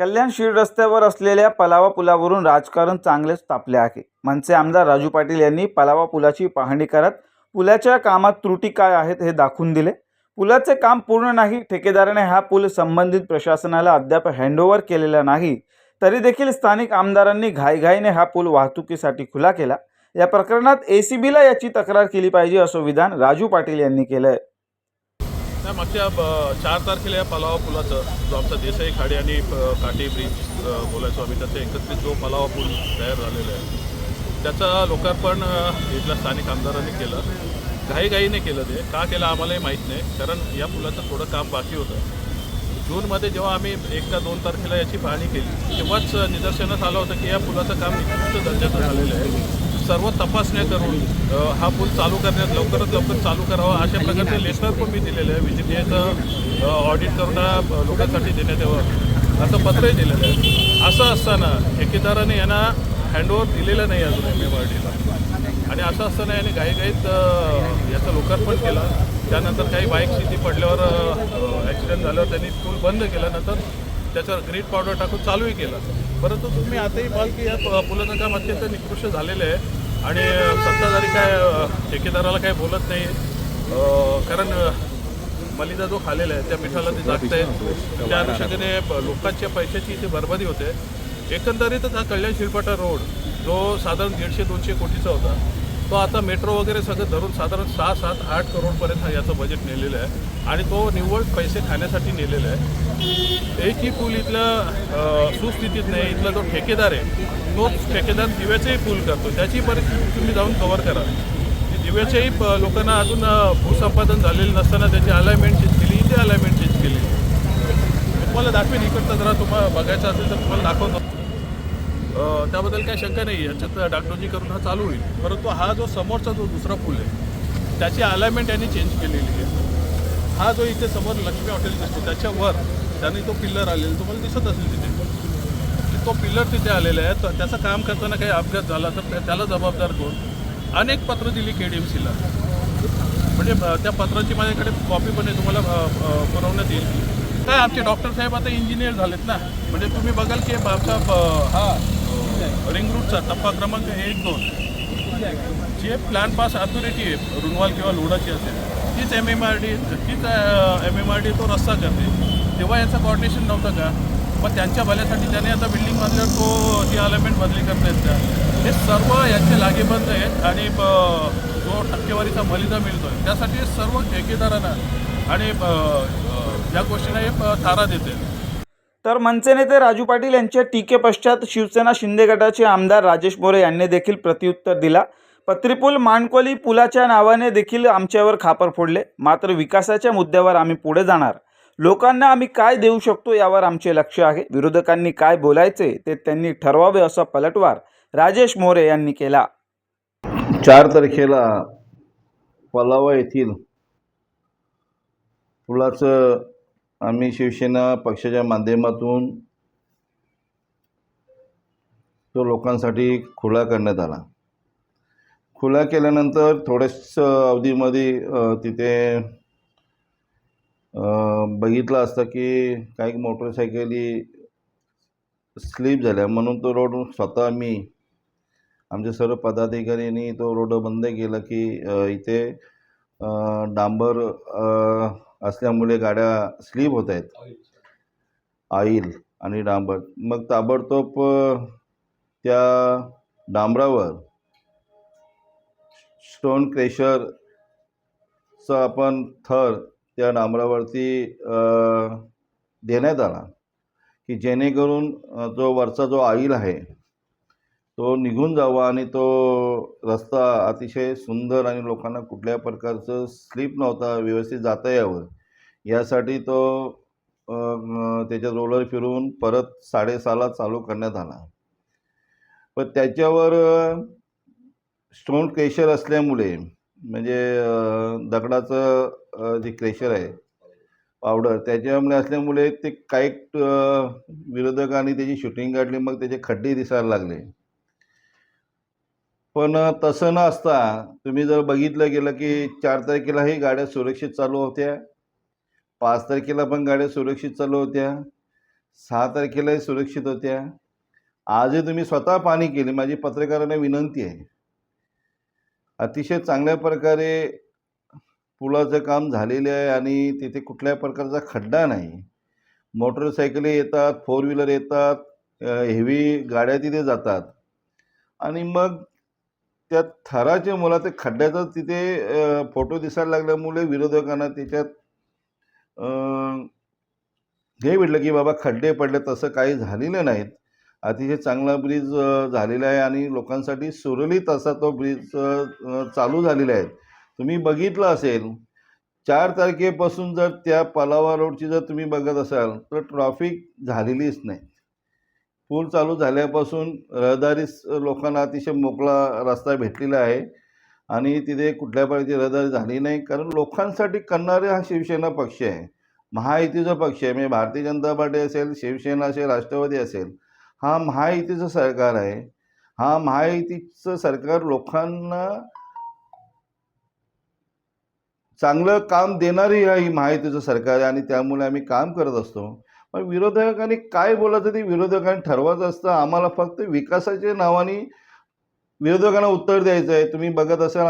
कल्याण शिर रस्त्यावर असलेल्या पलावा पुलावरून राजकारण चांगलेच तापले आहे. मनसे आमदार राजू पाटील यांनी पलावा पुलाची पाहणी करत पुलाच्या कामात त्रुटी काय आहेत हे दाखवून दिले. पुलाचे काम पूर्ण नाही ठेकेदाराने हा पूल संबंधित प्रशासनाला अद्याप हँडओव्हर केलेला नाही. तरी देखील स्थानिक आमदारांनी घाईघाईने हा पूल वाहतुकीसाठी खुला केला. या प्रकरणात ए सी बीला याची तक्रार केली पाहिजे असं विधान राजू पाटील यांनी केलं आहे त्या मागच्या चार तारखेला या पलावा पुलाचं जो आमचा देसाई खाडी आणि काटी काटे ब्रिज बोलायचो आम्ही त्याचा एकत्रित जो पलावा पूल तयार झालेला आहे त्याचं लोकार्पण इथल्या स्थानिक आमदारांनी केलं. घाईघाईने केलं ते. का केलं आम्हालाही माहीत नाही कारण या पुलाचं थोडं काम बाकी होतं. जूनमध्ये जेव्हा आम्ही एक का दोन तारखेला याची पाहणी केली तेव्हाच निदर्शनास आलं होतं की या पुलाचं काम निकृष्ट दर्जाचं झालेलं आहे. सर्व तपासण्या करून हा पूल चालू करण्यात लवकरात लवकर चालू करावा अशा प्रकारचे लेटर पण मी दिलेलं आहे. विजिटीचं ऑडिट करून हा लोकांसाठी देण्यात यावं. असं पत्रही दिलेलं आहे. असं असताना ठेकेदाराने यांना हँडओव्हर दिलेलं नाही अजून एम एम आर डीला आणि असं असताना याने घाईघाईत याचं लोकार्पण केलं. त्यानंतर काही बाईक स्थिती पडल्यावर ॲक्सिडेंट झाल्यावर त्यांनी पूल बंद केल्यानंतर त्याच्यावर ग्रीट पावडर टाकून चालूही केलं. परंतु तुम्ही आताही पाहाल की या पुलाचं काम अत्यंत निकृष्ट झालेलं आहे. आणि सत्ताधारी काय ठेकेदाराला काय बोलत नाही. कारण मलिदा जो खालेला आहे त्या मिठाला ते जागत. आहे त्या अनुषंगाने प- लोकांच्या पैशाची इथे बरबादी होते. एकंदरीतच हा कल्याण शिरपाटा रोड जो साधारण दीडशे दोनशे कोटीचा होता तो आता मेट्रो वगैरे सगळं धरून साधारण सहा सात आठ करोडपर्यंत हा याचं बजेट नेलेलं आहे. आणि तो निव्वळ पैसे खाण्यासाठी नेलेला आहे. एकही पूल इथलं सुस्थितीत नाही इथला जो ठेकेदार आहे तोच ठेकेदार दिव्याचेही पूल करतो. त्याची परिस्थिती तुम्ही जाऊन कव्हर करा. म्हणजे की दिव्याच्याही प- लोकांना अजून भूसंपादन झालेलं नसताना त्याची अलायमेंट चेंज केली इथे अलायमेंट चेंज केली. तुम्हाला दाखवेन इकडचं जरा तुम्हाला बघायचं असेल तर तुम्हाला दाखवतो. त्याबद्दल काही शंका नाही याच्यात डागडोजी करून हा चालू होईल. परंतु हा जो समोरचा जो दुसरा पूल आहे त्याची अलायमेंट यांनी चेंज केलेली आहे. हा जो इथे समोर लक्ष्मी हॉटेल दिसतो त्याच्यावर त्यांनी तो पिल्लर आलेला तुम्हाला दिसत असेल तिथे. तो पिल्लर तिथे आलेला आहे. तर त्याचं काम करताना काही अपघात झाला तर त्याला जबाबदार कोण? अनेक पत्र दिली के डी एम सीला म्हणजे त्या पत्राची माझ्याकडे कॉपी पण आहे तुम्हाला पुरवण्यात येईल. काय आमचे डॉक्टर साहेब आता इंजिनियर झालेत ना? म्हणजे तुम्ही बघाल की आमचा हा रिंग रूटचा टप्पा क्रमांक एक दोन. जे प्लॅन पास अथॉरिटी आहे रुनवाल किंवा लोडाची असेल. तीच एम एम आर डी तीच एम एम आर डी तो रस्ता करते. तेव्हा याचं कॉर्डिनेशन नव्हतं का? पण त्यांच्या भल्यासाठी त्याने आता बिल्डिंग बांधल्यावर तो ती अलाइनमेंट बदली करतायत का? हे सर्व यांचे लागेबंद आहेत आणि जो टक्केवारीचा मलिदा मिळतोय त्यासाठी सर्व ठेकेदारांना आणि या गोष्टींना हे प- थारा देते. तर मनसे नेते राजू पाटील यांच्या टीकेपश्चात शिवसेना शिंदे गटाचे आमदार राजेश मोरे यांनी देखील प्रत्युत्तर दिला. पत्रीपूल माणकोली पुलाच्या नावाने देखील आमच्यावर खापर फोडले. मात्र विकासाच्या मुद्द्यावर आम्ही पुढे जाणार. लोकांना आम्ही काय देऊ शकतो यावर आमचे लक्ष आहे. विरोधकांनी काय बोलायचे ते त्यांनी ठरवावे असा पलटवार राजेश मोरे यांनी केला. चार तारखेला पलावा येथील पुलाचं आम्ही शिवसेना पक्षाच्या माध्यमातून तो लोकांसाठी खुला करण्यात आला. खुला केल्यानंतर थोड्याच अवधीमध्ये तिथे बघितलं असतं की काही मोटरसायकली स्लिप झाल्या. म्हणून तो रोड स्वतः मी आमचे सर्व पदाधिकाऱ्यांनी तो रोड बंद केला की इथे डांबर असल्यामुळे गाड्या स्लिप होत आहेत. ऑइल आणि डांबर. मग ताबडतोब त्या डांबरावर स्टोन क्रेशरचा आपण थर त्या डांबरावरती देण्यात आला की जेणेकरून जो वरचा जो आईल आहे तो निघून जावा आणि तो रस्ता अतिशय सुंदर आणि लोकांना कुठल्या प्रकारचं स्लीप नव्हता व्यवस्थित जाता यावं. यासाठी तो त्याच्यात रोलर फिरून परत साडेसहाला चालू करण्यात आला. पण त्याच्यावर स्टोन क्रेशर असल्यामुळे म्हणजे दगडाचं जे क्रेशर आहे पावडर त्याच्यामुळे असल्यामुळे ते काही विरोधकांनी त्याची शूटिंग काढली मग त्याचे खड्डे दिसायला लागले. पण तसं न असता तुम्ही जर बघितलं गेलं की चार तारखेलाही गाड्या सुरक्षित चालू होत्या. पाच तारखेला पण गाड्या सुरक्षित चालू होत्या. सहा तारखेलाही सुरक्षित होत्या. आजही तुम्ही स्वतः पाणी केली. माझी पत्रकारांना विनंती आहे. अतिशय चांगल्या प्रकारे पुलाचं काम झालेले आहे आणि तिथे कुठल्याही प्रकारचा खड्डा नाही. मोटरसायकली येतात फोर व्हीलर येतात हेवी गाड्या तिथे जातात. आणि मग त्या थराच्या मुलाचं खड्ड्याचा तिथे फोटो दिसायला लागल्यामुळे विरोधकांना त्याच्यात हे भेटलं की बाबा खड्डे पडले तसं काही झालेलं नाहीत. अतिशय चांगला ब्रिज झालेला आहे आणि लोकांसाठी सुरळीत असा तो ब्रिज चालू झालेला आहे. तुम्ही बघितलं असेल चार तारखेपासून जर त्या पलावा रोडची जर तुम्ही बघत असाल तर ट्रॉफिक झालेलीच नाही. पूल चालू झाल्यापासून रहदारीस लोकांना अतिशय मोकळा रस्ता भेटलेला आहे आणि तिथे कुठल्या प्रकारची रहदारी झाली नाही कारण लोकांसाठी करणारे हा शिवसेना पक्ष आहे. महायुतीचा पक्ष आहे. म्हणजे भारतीय जनता पार्टी असेल शिवसेना असेल राष्ट्रवादी असेल हा महायुतीचं सरकार आहे. हा महायुतीचं सरकार लोकांना चांगलं काम देणारी ही महायुतीचं सरकार आहे आणि त्यामुळे आम्ही काम करत असतो. पण विरोधकांनी काय बोलायचं ते विरोधकांनी ठरवायचं असतं. आम्हाला फक्त विकासाच्या नावाने विरोधकांना उत्तर द्यायचं आहे तुम्ही बघत असाल